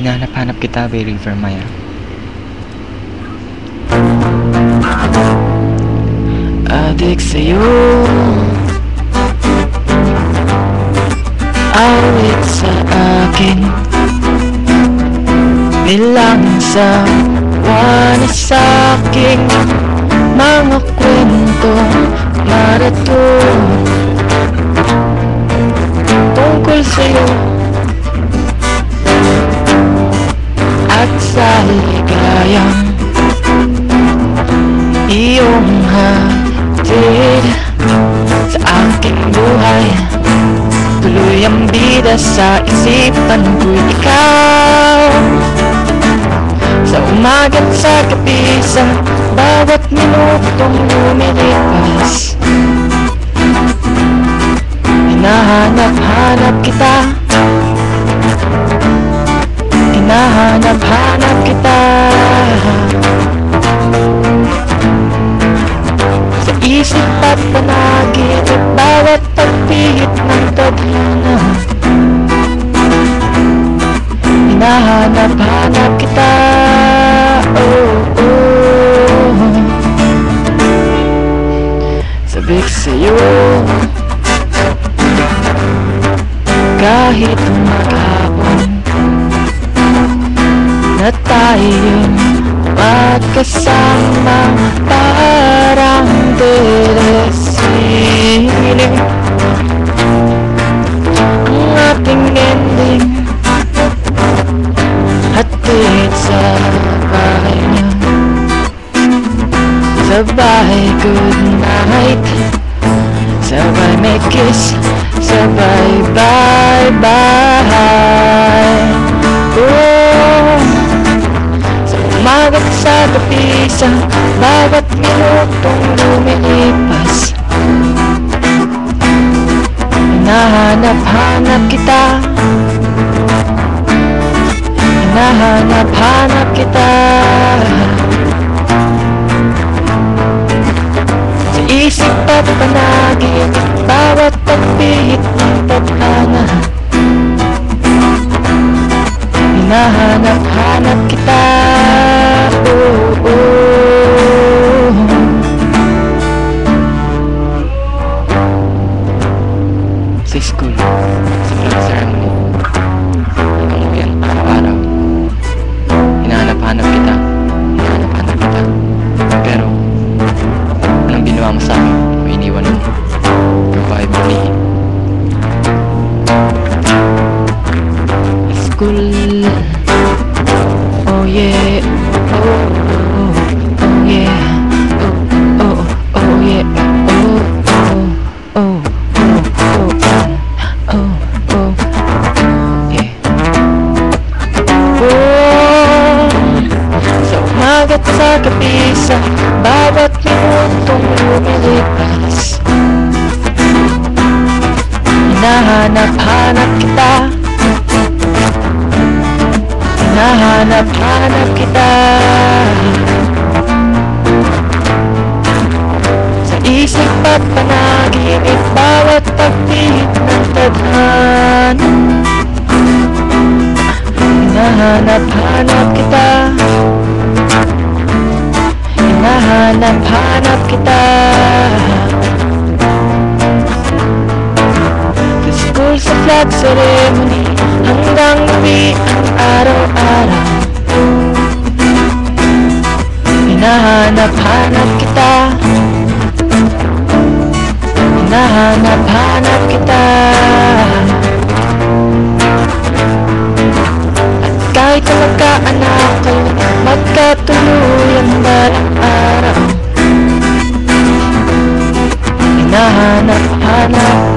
Hinahanap-hanap kita by River Maya. Adik sa'yo. Awit sa akin. Bilang sa na sa aking Mga kwento At sa ligayang iyong hatid sa aking buhay. Tuloy ang bida sa isipan ko'y ikaw. Sa umaga't sa gabi sa bawat minutong lumilipas Hinahanap-hanap kita Hinahanap-hanap kita. Sa isip at panagin At bawat pagpihit ng tadhana. Hinahanap-hanap kita. Oh, oh. Sabik sa'yo Kahit maghapon Na tayo'y magkasama Parang telesining Ang ating ending. Hatid sa bahay niya Sabay good night. Sabay may kiss. Sabay bye bye umaga't sa gabi Sa bawat minutong lumilipas. Hinahanap-hanap kita. Hinahanap-hanap kita. Sa isip at panagin Bawat pagpihit ng tadhana Hinahanap-hanap kita Sa school, sa flag ceremony. Hinahanap-hanap kita Hinahanap-hanap Pero Anong ginawa mo sa akin? O iniwan School umaga't sa gabi Sa bawat minutong lumilipas. Hinahanap-hanap kita. Hinahanap-hanap kita. Sa isip at panaginip Bawat pagpihit ng tadhana Hinahanap-hanap kita Hinahanap-hanap kita. Sa school sa flag ceremony Hanggang gabi ang araw-araw. Hinahanap-hanap kita. Hinahanap-hanap kayo Magkatuluyan balang araw? Hinahanap-hanap